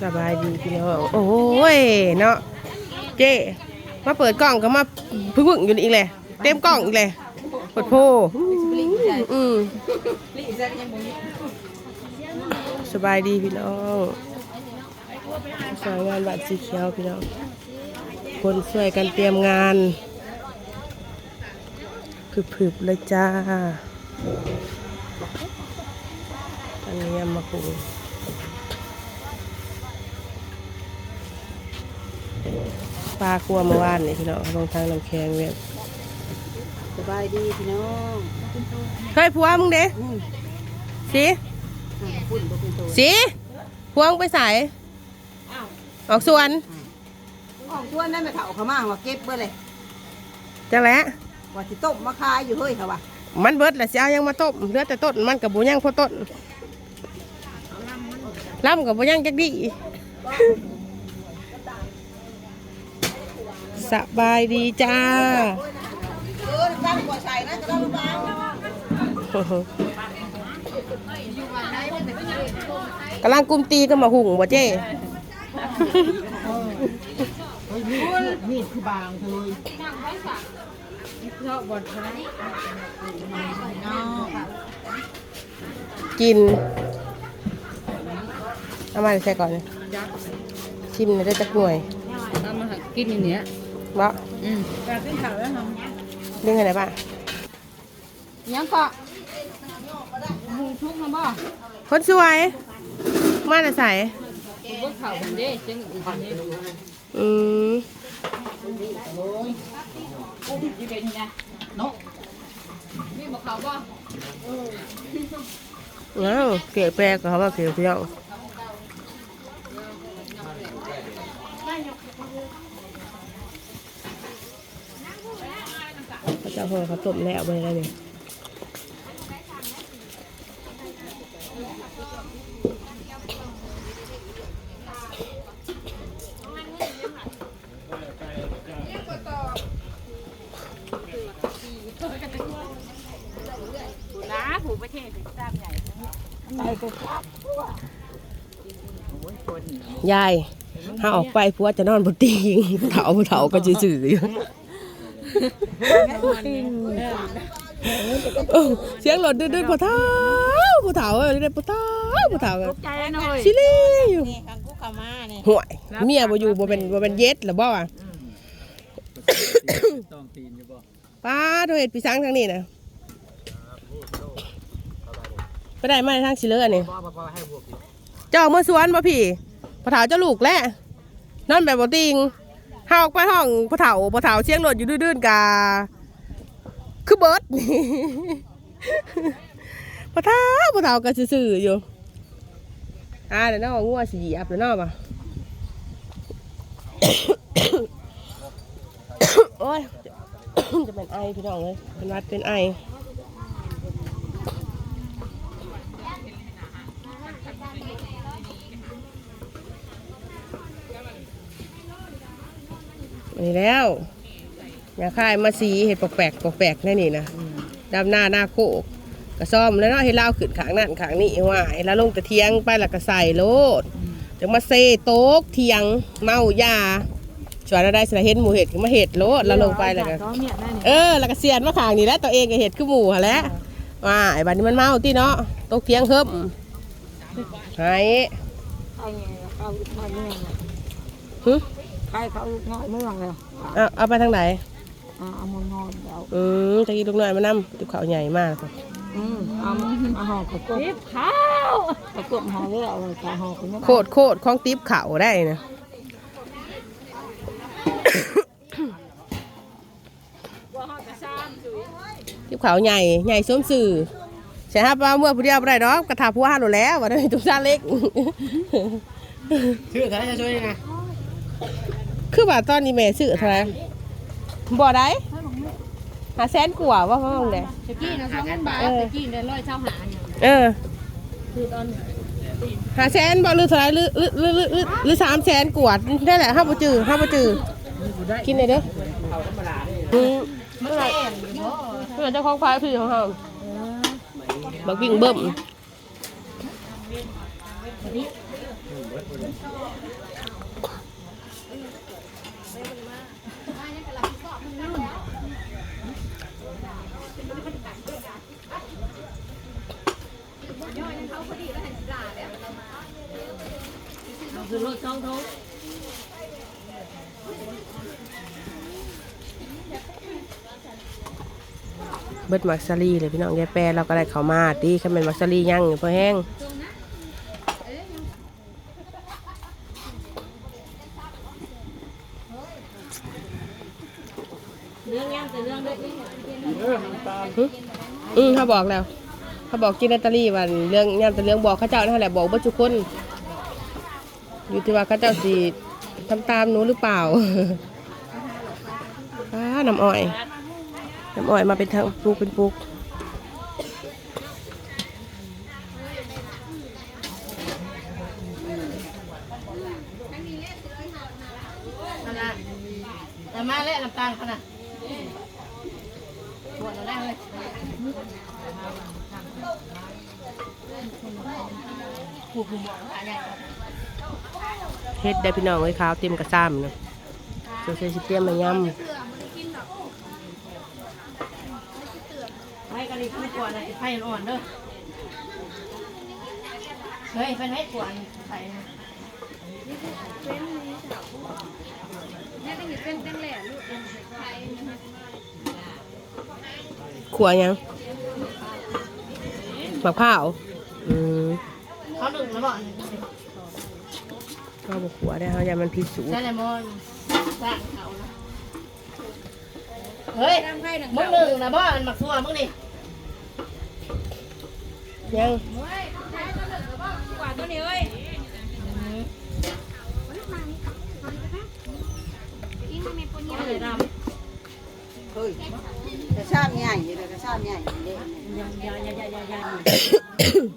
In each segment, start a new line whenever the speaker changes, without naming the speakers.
สบายดีพี่น้องโอ้ยเนาะเจ๊มาเปิดกล่องก็มาพึ่งพึ่งอยู่อีกเลยเต็มกล่องอีกเลยเปิดโพอืมสบายดีพี่น้องสายงานบัตรสีเขียวพี่น้องคนช่วยกันเตรียมงานผึบๆเลยจ้าอันนี้ยำมะกรู ปลาคัวเมื่อวานนี่พี่น้องลงทางน้ำแข็งเวียน
สบายดีพี่น้อง
เฮ้ยผัวมึงเด้สิ
ฝุ่นบ่เป็นตัว
สิผัวมึงไปใส่ออกสวน
ของชวนนั่นไปเถาเขามาว่าเก็บเบิ่เลย
จังแหละ
ว่าสิต้มมาขายอยู่เฮ้ยเขาว่า
มันเบิดแหละสิเอายังมาต้มเหลือแต่ต้นมันกับบุยังพอต้นล่ำกับบุยังจักดี สบายดีจ้า
เออตั้งบ่ใส่นะจะได้รู้บ้าง
กำลังกุมตีก็มาหุ่งบ่เจ้
มีดคือบางเลย
กิน เอามาใส่ก่อนชิมเลยได้จักหน่วย
เอามากินอย่างเนี้ย
บ่
อืม
การขึ้นเขาแล้วท
เรื่องอะไรบ้าง
ยังก็หมูทุกนะบ่
คนสวย มาแต่ใส่
ผมเบิกข่าวผมเด้จังอีกอันนี้
อืม
อยู่เป็นไงเนาะมีบอกเขาบ่
อ้าวเกะแปลกกับเขาว่าเกะเพี้ยว เขาจะห่อเขาวต้มแล้วไปแล้วนี่ยายถ้าออกไปผัวจะนอนบนเตียงเถาเถาก็จะสื่อๆอยู่ เออเสียงหลดดื้อๆปะเท้าปะเท้าเออเด้ปะเท้าปะเท้ากัน
ใจหน่อย
ชิลี่อยู่ำ
นี่คังกูเข้ามานี่
ห่วยเมียบ่อยู่บ่เป็นบ่เป็นเย็ดหรือบ่อะ
ต้องตีนอยู่บ่
ป้าโดยเหตุปีสังทางนี้นะไปได้มาในทางสิเลอนี่
บ่บ่บ่ให้พวกกิน
เจ้าเมื่อสวนบ่พี่ปะเถาเจ้าลูกแหละนอนแบบบ่ติง เฮาออกไปห้องปะเถาปะเถาเสียงรถอยู่ดื้อๆกาคือเบิดนี่ปะเถาปะเถาก็ซื่อๆอยู่อ่าเดี๋ยวน้องงัวสิหยีบเดี๋ยวน้องป่ะโอ้ยจะเป็นไอพี่น้องเลยเป็นวัดเป็นไอ นี่แล้วอย่าค่ายมาสีเห็ดปอกแปลกปอกแปลกแน่นี่นะดำหน้าหน้าโคกกระซ่อมแล้วเนาะให้เล่าวขึ้นขางนั่นขางนี่ว่าให้แล้วลงตะเทียงไปแล้วก็ใส่โลดจะมาเซโต๊กเทียงเมายาชวนอะไรสิละเห็นหมูเห็ดก็มาเห็ดโลดแล้วลงไปแล้วก็
เมียนั่นนี่
เออแล้วก็เสียนมาขางนี่แหล้วตัวเองก็เห็ดคือหมูหั่นแหล้วว่าไอ้บัดนี้มันเมาที่เนาะตกเทียงเฮิบหาย
ใครเขาน้อยเมือ ง
หึ
ใครเขาน้อยเมืองเลย
เอาเอาไปทางไหน
เอามานอนเดี๋ยว
อืมจะกินลูกน้อยมานำติบข้าวใหญ่มากเลย
อืมเอามาห่อข้าวต้ม
รีบข้าว
ข้าวต้มห่อแล้วข้าวห่อคนนี้
โคตรโคตรของติบข้าวได้นะติบข้าวใหญ่ใหญ่สมสื่อใช่ครับว่าเมื่อผู้เดียวบ่ได้ดอกกระทาผู้ห้าโลแล้วว่าได้ตุ้มซาเล็ก
ชื่อใครจะช่วยยังไง
คือว่าตอนนี้แม่ซื้อเท่าไหร่บ่ได้หาแสนกว่าว่าพ่อมึงเด้
ตะกี้นะสองพันบาทตะกี้เนี่ยร้อยเช้าหาเนี่ย
เออ
คือตอน
หาแสนบ่หรือเท่าไหร่หรือหรือหรือหรือหรือหรือสามแสนกว่าได้แหละห้าบ่จือห้าบ่จือกินได้เด้ออืมเมื่อไหร่เมื่อไหร่เจ้าของพายพี่ของเฮาบักวิ่งเบิ่ม
คือรถช่องทง
เบิดมักซารีเลยพี่น้องแกแปรเราก็ได้เขามาตีคันเป็นมักซารียังอยู่พอแห้ง
เรื่องยังแต่เรื่องเล็กนี่
อืมเขา บอกแล้ว เขาบอกกินแอตเตอรี่วันเรื่องงานแต่เรื่องบอกข้าเจ้านั่นแหละบอกเบ่ทุกคน อยู่ที่ว่าข้าเจ้าสิทำตามหนูหรือเปล่าอ้าน้ำอ้อยน้ำอ้อยมาเป็นทางปลูกเป็นปลูก
นั่นน่ะแต่มาแล้วน้ำตาลขนาดปวดเราได้เลยผูกหมอนอะไร
เฮ็ดได้พี่น้องไว้ยขาวเต็มกระซ้ำนะโซเชียลสิเตรียมมาย
ให้กันดีขึ้นกว่านะไฟอ่อนเด้อเฮ้ยไฟไหนกว่าไฟนะำ
ขัวยังมะพร้าวอืม
เขาหนึ่งแล้วบอก
เขาบอกขัวได้เขาอย่ามันพิษสูจ
ใช่เลยมอนสร้างเขานะเฮ้ยมึงหนึ่งนะบ่มันหมักซัวมึงนี่
ยัง
ไม่เลยด
เฮ้ยกระชากใหญ่เลยกระชากใหญ่เด็กำ
ยั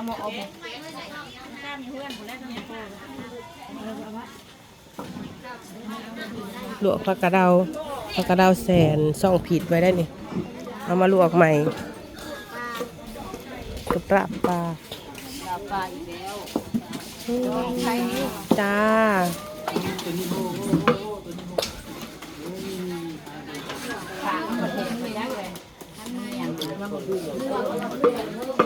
งยังยังยังยังยังสั่งแล้วเอามาเอาไป
ลวกผักกระเดาผักกระเดาแสนซ่องผิดไว้ได้นี่ เอามาลวกใหม่กระปลาปลา
ดาวปลาอีกแล้ว
อืมจ้า
โอ้โห
เติมมะล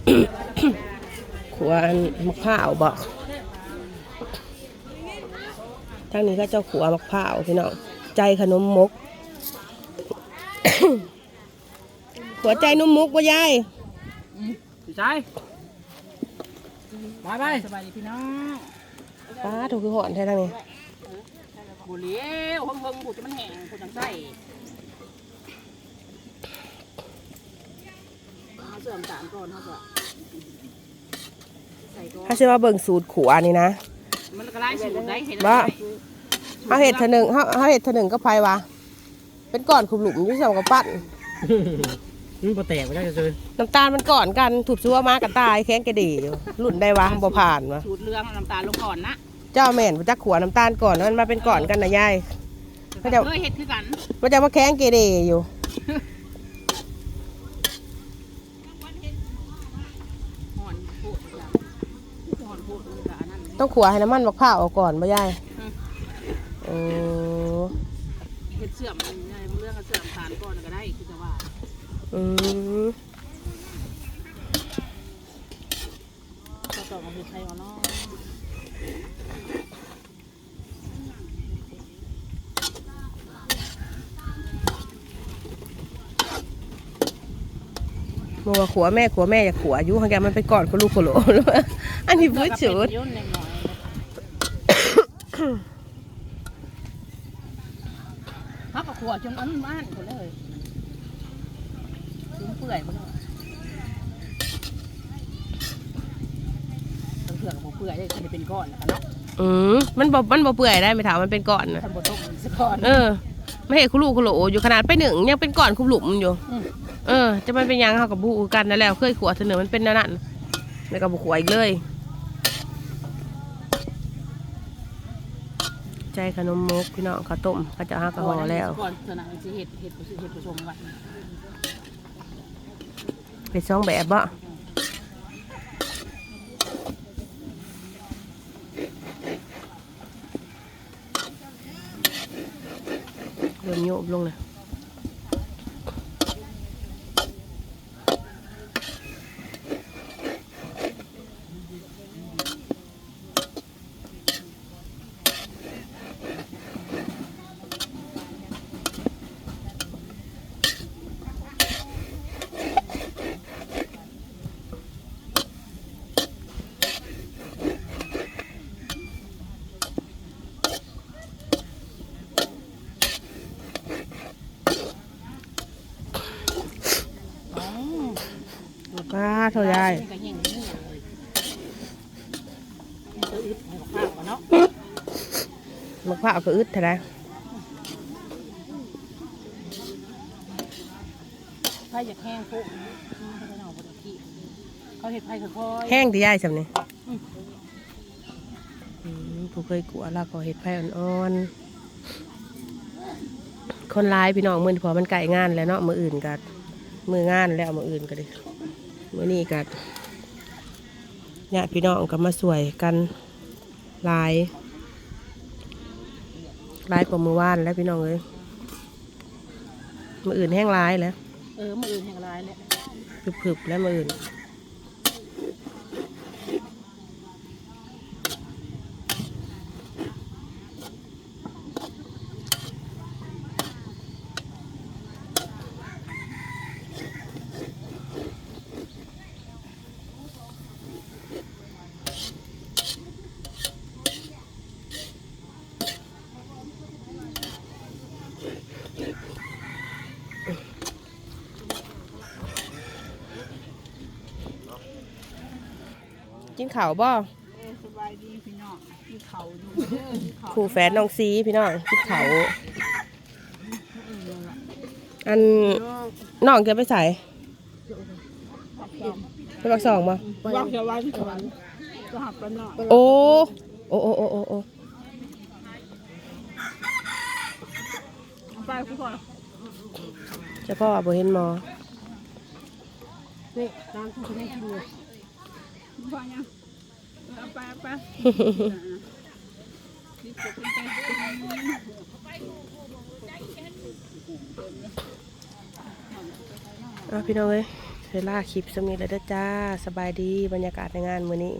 วอันมะพร้าวบอกทางนี้เขาเจ้าขัวมะพร้าวพี่น้องใจขนมมกขัวใจนมมกบ่ยาย
พี่ชายบายบายสบายดีพี่น้อง
ป้าถูกคือหอนแท้ทางนี้
บุเลี้ยวห้องเบิ่งบุจะมันแห้งบุจังไส้เอาเสื่อมสารก่อนเขาก็ใส่ก่อน
ถ้าชื่อว่าเบิ่งสูตรขัวนี่นะ
มันก็ไล่สูตรได้เห็น
ว่าเขาเห็ดเถอหนึ่งเขาเขาเห็ดเถอหนึ่งก็ไผวะเป็นก้อนขุมหลุมอยุ่งสองกับปั้น
มันบ่แตกไปได้จะซื้อ
น้ำตาลมันก่อนกันถูกซัวมากับตายแข้งกระดีอยู่รุ่นได้วะบ่ผ่านวะ
สูตรเรื่องน้ำตาลลงก่อนนะ
เจ้าแม่นบ่จักขัวน้ำตาลก่อนมันมาเป็นก่อนกันนะยายก็จะ
เคยเห็ดคือกัน
มันจะมาแข้งเกเรอยู่
ห่อนโพดจ้ะห่อนโพดมันก็อันนั้น
ต้องขัวให้น้ำมันมะพร้าวออกก่อนบ่ยายโอ้
เห็ดเสื่อมมันไงเรื่องเสื่อมสารก่อนก็ได้คือจะว่า
อืม
ก็ต่อมาเห็ดไทยก่อนเนาะ
มัวาขัวแม่ขัวแม่อยากขัวอายุของแกมันเป็นก่อนก็ลูกโคโลอันนี้พื้นสุด
ยุ่น หน่อยฮับกับขวดจนอันบ้านคนเลยถึงเปื่อยหมดเลยเผือกกับเปื่อยได้จะเป็นก้อนแล้วกันเนาะ
อืมมันบ่มันบ่เปื่อยได้ไม่ถามมันเป็นก้อนนะ
ทำบดต้มสักก้อน
เออ ไม่เห็นคุลุคุโหลอยู่ขนาดไปหนึ่งยังเป็นก้อนคุหลุมอยู่
ม
เออ จะมันเป็นหยังเฮากับบูกันนั่นแหล้วเคยขวดเสนอมันเป็นนั่นนั่นแล้วก็บุขวดอีกเลย ใจขนมมกพี่น้องข้าวต้มเขาจะหากระห่อแล้ว
ก่อนสนามสิเห็ดเห็ดเห็ดผสมกัน
เป็นสองแบบบ่เริ่มโยบลงเลย ป้าเท่าไร
ก็แห้งนี่เลยตัวอึดให้กับข้าวกันเนาะ
มะพร้าวก็อึดเท่าไร
ไผ่จากแห้งปุ๊บเขาเอาบดกี้เขาเห็ดไผ่ค่อย
แห้งที่ย่ายสำนี่อืมผู้เคยกลัวแล้วก็เห็ดไผ่อ่อนๆคนร้ายพี่น้องมือนพอมันไก่งานแล้วเนาะมืออื่นกันมืองานแล้วมืออื่นก็ดิ มือนี้กัญาติพี่น้องก็มาสวยกันหลายหลายกว่ามือว่านแล้วพี่น้องเอ้ยมืออื่นแห้งร้ายแล้ว
ๆเออมืออื่นแห่งร้ายแหละ
ผึบๆแล้วมืออื่น กินข่าวบ่
สบายดีพี่น้องที่เขาดูเด้อที่เขา
ครูแฟนน้องซีพี่น้องกินข่าวอันน้องจะไปใส่ไปบักสองบ่
ว่างจะวันก่อนก็หับกันเนาะ
โอ้โอ้โอ้โอ้โอ้โอ้
ไปพี่ก่อน
เจ้าพ่อบ่เห็นหมอ
นี่ตามที่คุณให้กินเลย
พอยังเอาไปเอาไปเอา
พี่น้องเอ้ยเวลาคลิปสมีแล้วเด้จ้า สบายดีบรรยากาศในงานมื้อนี้